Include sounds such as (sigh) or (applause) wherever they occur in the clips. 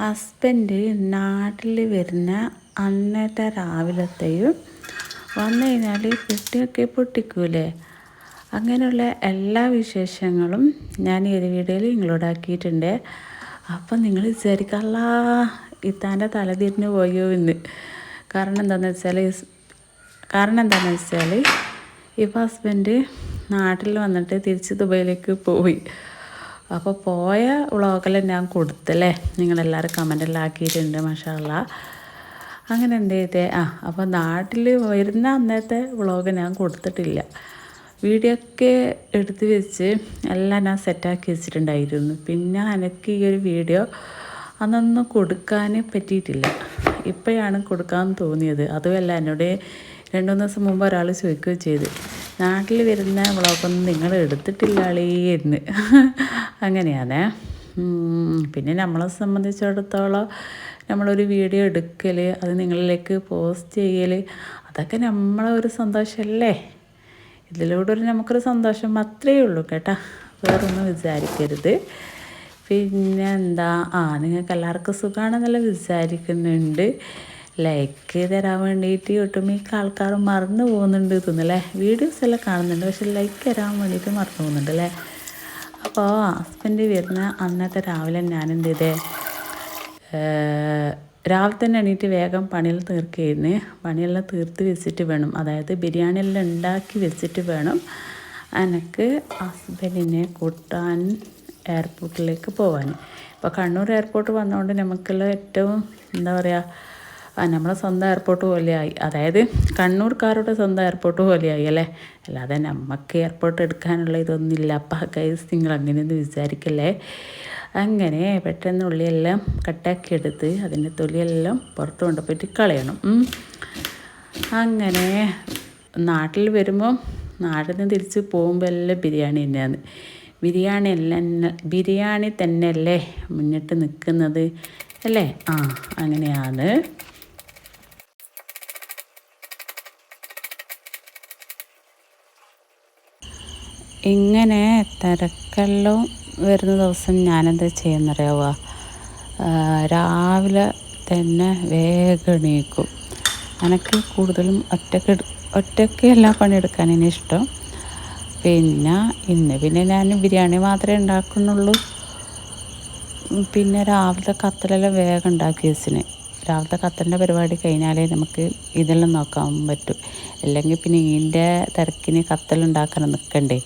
Husband നാട്ടിൽ വരുന്ന അന്നത്തെ രാവിലത്തെയും വന്നു കഴിഞ്ഞാൽ പെട്ടിയൊക്കെ പൊട്ടിക്കൂലേ? അങ്ങനെയുള്ള എല്ലാ വിശേഷങ്ങളും ഞാൻ ഈ ഒരു വീഡിയോയിൽ ഇൻക്ലൂഡ് ആക്കിയിട്ടുണ്ട്. അപ്പം നിങ്ങൾ വിചാരിക്കല്ല ഇത്താന്റെ തലതിരിഞ്ഞ് പോയോ എന്ന്. കാരണം എന്താണെന്ന് വെച്ചാൽ കാരണം എന്താണെന്ന് വെച്ചാൽ ഇപ്പോൾ ഹസ്ബൻഡ് നാട്ടിൽ വന്നിട്ട് തിരിച്ച് ദുബൈയിലേക്ക് പോയി. അപ്പോൾ പോയ വ്ളോഗെല്ലാം ഞാൻ കൊടുത്തല്ലേ? നിങ്ങളെല്ലാവരും കമന്റെല്ലാം ആക്കിയിട്ടുണ്ട് മഷാല്ല അങ്ങനെ എന്ത് ചെയ്തേ? ആ അപ്പോൾ നാട്ടിൽ വരുന്ന അന്നത്തെ വ്ളോഗ് ഞാൻ കൊടുത്തിട്ടില്ല. വീഡിയോ ഒക്കെ എടുത്തു വെച്ച് എല്ലാം ഞാൻ സെറ്റാക്കി വെച്ചിട്ടുണ്ടായിരുന്നു. പിന്നെ എനിക്ക് ഈ ഒരു വീഡിയോ അന്നൊന്നും കൊടുക്കാൻ പറ്റിയിട്ടില്ല. ഇപ്പോഴാണ് കൊടുക്കാൻ തോന്നിയത്. അതുമല്ല എന്നോട് രണ്ടു മൂന്ന് ദിവസം മുമ്പ് ഒരാൾ ചോദിക്കുകയും ചെയ്തു. നാട്ടിൽ വരുന്ന വ്ളോഗൊന്നും നിങ്ങൾ എടുത്തിട്ടില്ലാളേ എന്ന്. അങ്ങനെയാണേ. പിന്നെ നമ്മളെ സംബന്ധിച്ചിടത്തോളം നമ്മളൊരു വീഡിയോ എടുക്കൽ അത് നിങ്ങളിലേക്ക് പോസ്റ്റ് ചെയ്യൽ അതൊക്കെ നമ്മളെ ഒരു സന്തോഷമല്ലേ ഇതിലൂടെ ഒരു നമുക്കൊരു സന്തോഷം മാത്രമേ ഉള്ളൂ കേട്ടോ. വേറൊന്നും വിചാരിക്കരുത്. പിന്നെ എന്താ ആ നിങ്ങൾക്ക് എല്ലാവർക്കും സുഖമാണെന്നല്ല വിചാരിക്കുന്നുണ്ട്. ലൈക്ക് തരാൻ വേണ്ടിയിട്ട് ഒട്ടുമിക്ക ആൾക്കാരും മറന്നു പോകുന്നുണ്ട് തോന്നുന്നല്ലേ വീഡിയോസ് എല്ലാം കാണുന്നുണ്ട്. പക്ഷെ ലൈക്ക് തരാൻ വേണ്ടിയിട്ട് മറന്നു പോകുന്നുണ്ട് അല്ലേ? അപ്പോൾ ഹസ്ബൻഡ് വരുന്ന അന്നത്തെ രാവിലെ ഞാൻ എന്ത് ചെയ്തേ രാവിലെ തന്നെ എണീറ്റ് വേഗം പണിയെല്ലാം തീർക്കുകയായിരുന്നു പണിയെല്ലാം തീർത്ത് വെച്ചിട്ട് വേണം. അതായത് ബിരിയാണി എല്ലാം ഉണ്ടാക്കി വെച്ചിട്ട് വേണം. എനിക്ക് ഹസ്ബൻഡിനെ കൂട്ടാൻ എയർപോർട്ടിലേക്ക് പോകാൻ ഇപ്പോൾ കണ്ണൂർ എയർപോർട്ട് വന്നതുകൊണ്ട് നമുക്കുള്ള ഏറ്റവും എന്താ പറയുക നമ്മളെ സ്വന്തം എയർപോർട്ട് പോലെയായി. അതായത് കണ്ണൂർക്കാരുടെ സ്വന്തം എയർപോർട്ട് പോലെയായി അല്ലേ? അല്ലാതെ നമുക്ക് എയർപോർട്ട് എടുക്കാനുള്ള ഇതൊന്നുമില്ല. അപ്പം കൈസ് നിങ്ങൾ അങ്ങനെയൊന്നും വിചാരിക്കല്ലേ? അങ്ങനെ പെട്ടെന്ന് ഉള്ളിയെല്ലാം കട്ടാക്കി എടുത്ത് അതിന്റെ തൊലിയെല്ലാം പുറത്ത് കൊണ്ടുപോയിട്ട് കളയണം. അങ്ങനെ നാട്ടിൽ വരുമ്പോൾ നാട്ടിൽ നിന്ന് തിരിച്ച് പോകുമ്പോൾ എല്ലാം ബിരിയാണി തന്നെയാണ്. ബിരിയാണി എല്ലാം ബിരിയാണി തന്നെയല്ലേ മുന്നിട്ട് നിൽക്കുന്നത് അല്ലേ? ആ അങ്ങനെയാണ്. ഇങ്ങനെ തിരക്കെല്ലാം വരുന്ന ദിവസം ഞാനെന്താ ചെയ്യുന്നറിയാവുക രാവിലെ തന്നെ വേഗം എണീക്കും. എനിക്ക് കൂടുതലും ഒറ്റയ്ക്ക് ഒറ്റയ്ക്ക് എല്ലാ പണിയെടുക്കാൻ ഇഷ്ടം. പിന്നെ ഇന്ന് പിന്നെ ഞാൻ ബിരിയാണി മാത്രമേ ഉണ്ടാക്കുന്നുള്ളൂ. പിന്നെ രാവിലത്തെ കത്തലെല്ലാം വേഗം ഉണ്ടാക്കി വെച്ചിന്. രാവിലത്തെ കത്തലിന്റെ പരിപാടി കഴിഞ്ഞാലേ നമുക്ക് ഇതെല്ലാം നോക്കാൻ പറ്റും. അല്ലെങ്കിൽ പിന്നെ ഇതിന്റെ തിരക്കിന് കത്തലുണ്ടാക്കാൻ നിൽക്കണ്ടേ.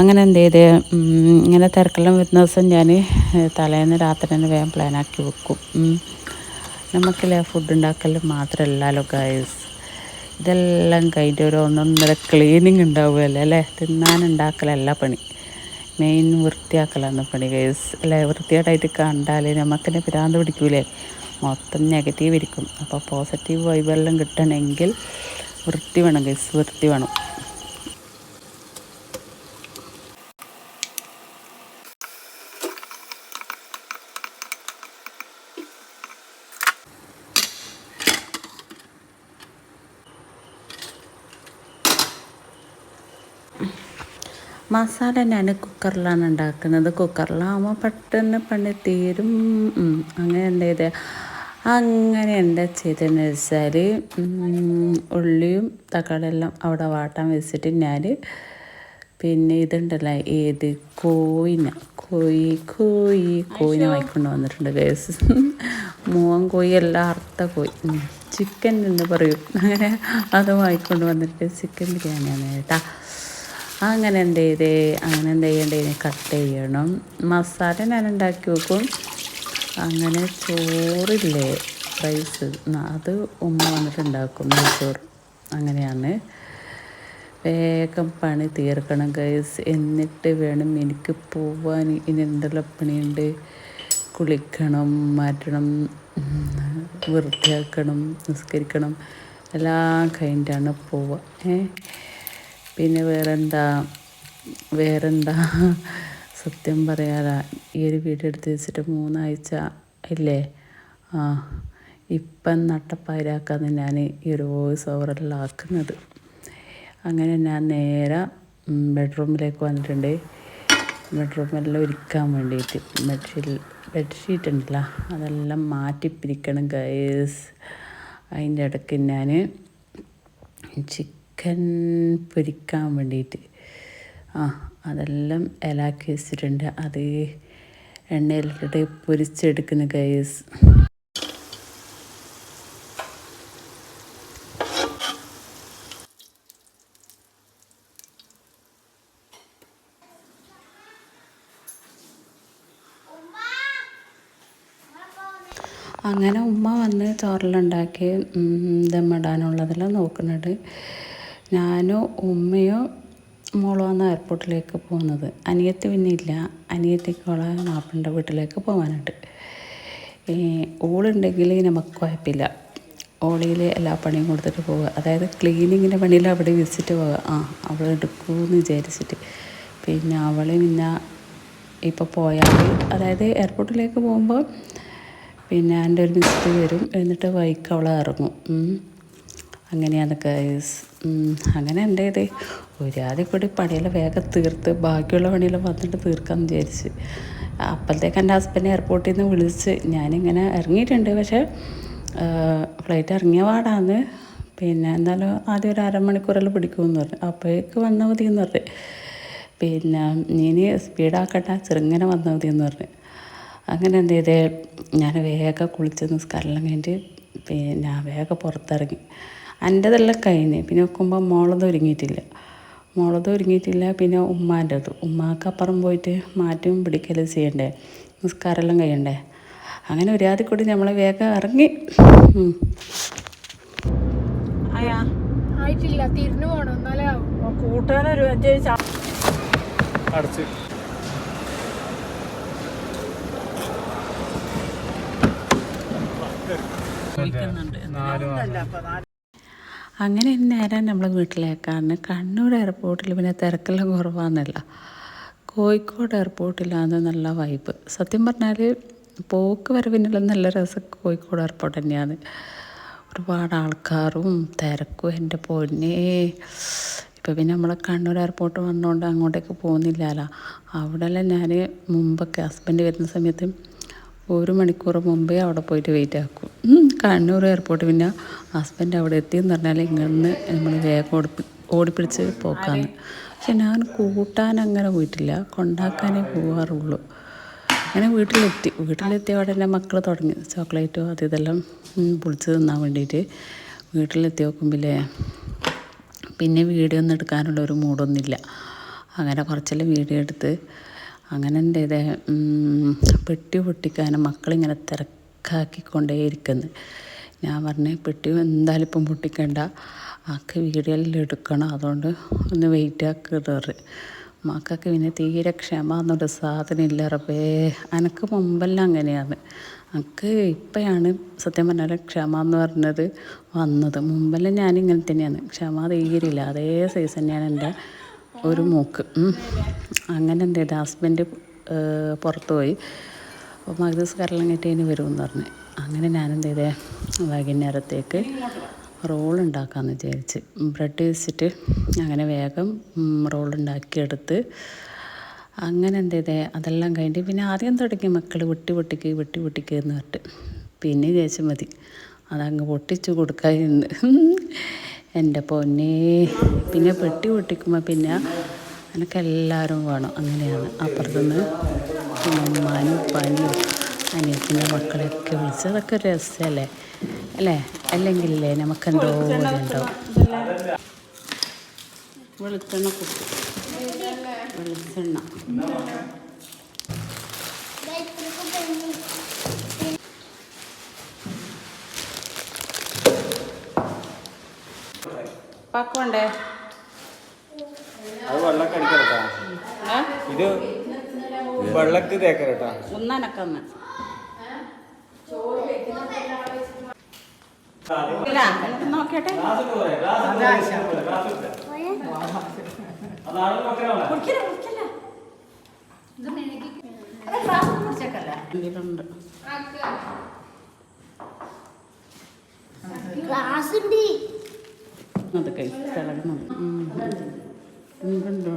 അങ്ങനെ എന്ത് ചെയ്ത് ഇങ്ങനെ തിരക്കെല്ലാം വരുന്ന ദിവസം ഞാൻ തലേന്ന് രാത്രി തന്നെ വേഗം പ്ലാനാക്കി വെക്കും. നമുക്കില്ലേ ഫുഡ് ഉണ്ടാക്കൽ മാത്രമല്ലല്ലോ ഗൈസ് ഇതെല്ലാം കഴിഞ്ഞിട്ട് ഒരു ഒന്നൊന്നര ക്ലീനിങ് ഉണ്ടാവുമല്ലോ അല്ലേ? തിന്നാനുണ്ടാക്കലല്ല പണി. മെയിൻ വൃത്തിയാക്കലാണ് പണി ഗൈസ് അല്ലേ? വൃത്തിയായിട്ടായിട്ട് കണ്ടാൽ നമുക്കിനെ പിരാന്ത് പിടിക്കൂലേ? മൊത്തം നെഗറ്റീവ് ഇരിക്കും. അപ്പോൾ പോസിറ്റീവ് വൈബെല്ലാം കിട്ടണമെങ്കിൽ വൃത്തി വേണം ഗസ് വൃത്തി വേണം. മസാല ഞാൻ കുക്കറിലാണ് ഉണ്ടാക്കുന്നത്. കുക്കറിലാകുമ്പോൾ പെട്ടെന്ന് പണി തീരും. അങ്ങനെ എന്താ ചെയ്ത്? അങ്ങനെ എന്താ ചെയ്തതെന്ന് വെച്ചാൽ ഉള്ളിയും തക്കാളിയെല്ലാം അവിടെ വാട്ടാൻ വെച്ചിട്ട് ഞാൻ പിന്നെ ഇതുണ്ടല്ലോ ഏത്? കോയിന. കോയി കോയി കോയിനെ വായിക്കൊണ്ട് വന്നിട്ടുണ്ട് കേസ് മൂവൻ കോയി എല്ലാം അർത്ഥ കോയി. ചിക്കൻ എന്ന് പറയും. അങ്ങനെ അത് വായിക്കൊണ്ട് വന്നിട്ട് ചിക്കൻ ബിരിയാണിയാണ് കേട്ടോ. അങ്ങനെ എന്ത് ചെയ്തേ? അങ്ങനെ എന്ത് ചെയ്യേണ്ടതിന് കട്ട് ചെയ്യണം. മസാല ഞാൻ ഉണ്ടാക്കി വെക്കും. അങ്ങനെ ചോറില്ലേ റൈസ് അത് ഉമ്മ വന്നിട്ട് ഉണ്ടാക്കും നെയ്ച്ചോറ്. അങ്ങനെയാണ്. വേഗം പണി തീർക്കണം ഗൈസ് എന്നിട്ട് വേണം എനിക്ക് പോവാൻ. ഇനി എന്തെല്ലാം പണിയുണ്ട്? കുളിക്കണം മാറ്റണം വൃത്തിയാക്കണം നിസ്കരിക്കണം. എല്ലാം കഴിഞ്ഞിട്ടാണ് പോവുക. ഏ? പിന്നെ വേറെന്താ വേറെന്താ (laughs) സത്യം പറയാറാ ഈ ഒരു വീഡിയോ എടുത്ത് വെച്ചിട്ട് മൂന്നാഴ്ച ഇല്ലേ? ആ ഇപ്പം നട്ടപ്പായിരാക്കാന്ന് ഞാൻ ഈ ഒരു വോയിസ് ഓവറെല്ലാം ആക്കുന്നത്. അങ്ങനെ ഞാൻ നേരെ ബെഡ്റൂമിലേക്ക് വന്നിട്ടുണ്ട്. ബെഡ്റൂമെല്ലാം ഒരുക്കാൻ വേണ്ടിയിട്ട് ബെഡ്ഷീറ്റ് ബെഡ്ഷീറ്റ് ഉണ്ടല്ലോ അതെല്ലാം മാറ്റി പിരിക്കണം ഗൈസ് അതിന്റെ ഇടയ്ക്ക് ഞാൻ ചിക്കൻ പൊരിക്കാൻ വേണ്ടിയിട്ട്. ആ അതെല്ലാം ഇലാക്കി വെച്ചിട്ടുണ്ട്. അത് എണ്ണയിലിട്ടിട്ട് പൊരിച്ചെടുക്കുന്ന ഗൈസ് അങ്ങനെ ഉമ്മ വന്ന് ചോറെല്ലാം ദമ്മിടാനുള്ളതെല്ലാം നോക്കുന്നുണ്ട്. ഞാനോ ഉമ്മയോ മോളുമാണ് എയർപോർട്ടിലേക്ക് പോകുന്നത്. അനിയത്തി പിന്നെ ഇല്ല. അനിയത്തിക്കോളെ മാപ്പിന്റെ വീട്ടിലേക്ക് പോകാനുണ്ട് ഓളുണ്ടെങ്കിൽ നമുക്ക് കുഴപ്പമില്ല. ഓളിയിൽ എല്ലാ പണിയും കൊടുത്തിട്ട് പോവുക. അതായത് ക്ലീനിങ്ങിന്റെ പണിയിൽ അവിടെ വിസിറ്റ് പോവുക. ആ അവൾ എടുക്കുമെന്ന് വിചാരിച്ചിട്ട്. പിന്നെ അവൾ പിന്നെ ഇപ്പോൾ പോയാൽ അതായത് എയർപോർട്ടിലേക്ക് പോകുമ്പോൾ പിന്നെ എന്റെ ഒരു വിസിറ്റ് വരും. എന്നിട്ട് വൈക്ക് അവളെ ഇറങ്ങും. അങ്ങനെയാണ് ഗൈസ് അങ്ങനെ എന്റെ ഇത്. കൂടി പണിയെല്ലാം വേഗം തീർത്ത് ബാക്കിയുള്ള പണിയെല്ലാം വന്നിട്ട് തീർക്കാമെന്ന് വിചാരിച്ച്. അപ്പോഴത്തേക്ക് എന്റെ ഹസ്ബൻഡ് എയർപോർട്ടിൽ നിന്ന് വിളിച്ച് ഞാനിങ്ങനെ ഇറങ്ങിയിട്ടുണ്ട്. പക്ഷേ ഫ്ലൈറ്റ് ഇറങ്ങിയ പാടാന്ന്. പിന്നെ എന്തായാലും ആദ്യം ഒരു അരമണിക്കൂറെല്ലാം പിടിക്കുമെന്ന് പറഞ്ഞു. അപ്പോഴേക്ക് വന്നാൽ മതി എന്ന് പറഞ്ഞു. പിന്നെ ഇനി സ്പീഡാക്കട്ടെ ചെറുങ്ങനെ വന്നാൽ മതി എന്ന് പറഞ്ഞു. അങ്ങനെ എന്ത് ചെയ്തേ ഞാൻ വേഗം കുളിച്ച് നിസ്കാരം കഴിഞ്ഞിട്ട് പിന്നെ വേഗം പുറത്തിറങ്ങി. എന്റെതെല്ലാം കഴിഞ്ഞ്. പിന്നെ നോക്കുമ്പോൾ മോളത് ഒരുങ്ങിയിട്ടില്ല. മോളത് ഒരുങ്ങിയിട്ടില്ല പിന്നെ ഉമ്മാന്റെത്. ഉമ്മാക്ക് അപ്പുറം പോയിട്ട് മാറ്റവും പിടിക്കലും ചെയ്യണ്ടേ? നിസ്കാരമെല്ലാം കഴിയണ്ടേ? അങ്ങനെ ഒരാതി കൂടി നമ്മൾ വേഗം ഇറങ്ങി. ആയിട്ടില്ല തിരിഞ്ഞു പോണം എന്നാലേ കൂട്ടുകാരൊരു അടച്ച്. മാസം അങ്ങനെ നേരം നമ്മൾ വീട്ടിലേക്കാണ്. കണ്ണൂർ എയർപോർട്ടിൽ പിന്നെ തിരക്കെല്ലാം കുറവാന്നല്ല. കോഴിക്കോട് എയർപോർട്ടിലാണ് നല്ല വൈബ് സത്യം പറഞ്ഞാൽ പോക്ക് വരവിനുള്ള നല്ല രസം കോഴിക്കോട് എയർപോർട്ട് തന്നെയാണ്. ഒരുപാട് ആൾക്കാരും തിരക്കും എന്റെ പൊന്നെ. ഇപ്പം പിന്നെ നമ്മൾ കണ്ണൂർ എയർപോർട്ട് വന്നുകൊണ്ട് അങ്ങോട്ടേക്ക് പോകുന്നില്ലല്ലോ. അവിടെല്ലാം ഞാൻ മുമ്പൊക്കെ ഹസ്ബൻഡ് വരുന്ന സമയത്ത് ഒരു മണിക്കൂർ മുമ്പേ അവിടെ പോയിട്ട് വെയിറ്റ് ആക്കും. കണ്ണൂർ എയർപോർട്ട് പിന്നെ ഹസ്ബൻഡ് അവിടെ എത്തിയെന്ന് പറഞ്ഞാൽ ഇങ്ങനെ നമ്മൾ വേഗം ഓടിപ്പി ഓടിപ്പിടിച്ച് പോക്കാന്ന്. പക്ഷെ ഞാൻ കൂട്ടാൻ അങ്ങനെ പോയിട്ടില്ല. കൊണ്ടാക്കാനേ പോവാറുള്ളൂ. അങ്ങനെ വീട്ടിലെത്തി. വീട്ടിലെത്തിയ അവിടെ എന്റെ മക്കൾ തുടങ്ങി. ചോക്ലേറ്റോ അത് ഇതെല്ലാം പൊളിച്ച് തിന്നാൻ വേണ്ടിയിട്ട് വീട്ടിലെത്തി നോക്കുമ്പില്ലേ പിന്നെ വീഡിയോ ഒന്നും എടുക്കാനുള്ള ഒരു മൂഡൊന്നുമില്ല അങ്ങനെ കുറച്ചെല്ലാം വീഡിയോ എടുത്ത് അങ്ങനെ എന്റെ ഇത് പെട്ടി പൊട്ടിക്കാനും മക്കളിങ്ങനെ തിരക്കാക്കിക്കൊണ്ടേയിരിക്കുന്നു. ഞാൻ പറഞ്ഞു പെട്ടി എന്തായാലും ഇപ്പം പൊട്ടിക്കണ്ട. ആക്ക് വീഡിയോയിൽ എടുക്കണം. അതുകൊണ്ട് ഒന്ന് വെയിറ്റ് ആക്കിയിട്ട് മക്കൾക്ക് പിന്നെ തീരെ ക്ഷമ എന്നൊരു സാധനം ഇല്ല. റബ്ബേ എനിക്ക് മുമ്പെല്ലാം അങ്ങനെയാണ്. എനിക്ക് ഇപ്പോഴാണ് സത്യം പറഞ്ഞാൽ ക്ഷമ എന്ന് പറഞ്ഞത് വന്നത്. മുമ്പെല്ലാം ഞാനിങ്ങനെ തന്നെയാണ്. ക്ഷമ തീരില്ല അതേ സൈസ് തന്നെയാണ് എന്റെ ഒരു മൂക്ക്. അങ്ങനെ എന്ത് ചെയ്ത് ഹസ്ബൻഡ് പുറത്ത് പോയി. അപ്പോൾ മഗ്ദൂസ് കരളം കെട്ടിയതിന് വരുമെന്ന് പറഞ്ഞു. അങ്ങനെ ഞാനെന്ത് ചെയ്തേ വൈകുന്നേരത്തേക്ക് റോൾ ഉണ്ടാക്കാമെന്ന് വിചാരിച്ച്. ബ്രെഡ് വെച്ചിട്ട് അങ്ങനെ വേഗം റോൾ ഉണ്ടാക്കിയെടുത്ത് അങ്ങനെ എന്ത് ചെയ്തേ അതെല്ലാം കഴിഞ്ഞിട്ട് പിന്നെ ആദ്യം തുടങ്ങി മക്കൾ വെട്ടി പൊട്ടിക്ക് വെട്ടി പൊട്ടിക്ക് എന്ന് പറഞ്ഞിട്ട്. പിന്നെ ചേച്ചി മതി. അതങ്ങ് പൊട്ടിച്ചു കൊടുക്കാമെന്ന് എന്റെ പൊന്നെ. പിന്നെ പെട്ടി പൊട്ടിക്കുമ്പോൾ പിന്നെ എനിക്കെല്ലാവരും വേണം. അങ്ങനെയാണ്. അപ്പുറത്തുനിന്ന് പിന്നെ ഉമ്മാനും ഉപ്പാനും അനിയത്തിന്റെ മക്കളെയൊക്കെ വിളിച്ച് അതൊക്കെ ഒരു രസമല്ലേ? അല്ലേ? അല്ലെങ്കിലേ നമുക്കെന്തോ ഉണ്ടാവും വെളുത്തെണ്ണ കുത്തി പക്കണ്ടേ അത് വെള്ളമൊക്കെ അടിക്കലട്ടാ ഇത് വെള്ളക്ക് തേക്കരട്ടാ. ഒന്നനക്കന്ന്. നോക്കട്ടെ. ഇതിലുണ്ട് ക്ലാസ് ഉണ്ട് അതൊക്കെ തിളങ്ങുന്നത് ഉണ്ടോ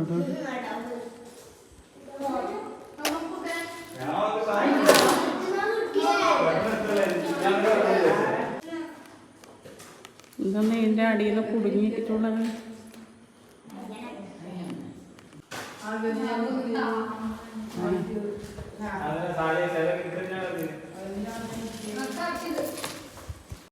ഇതൊന്നും ഇതിന്റെ അടിയിൽ കുടുങ്ങിയിട്ടുള്ളത്.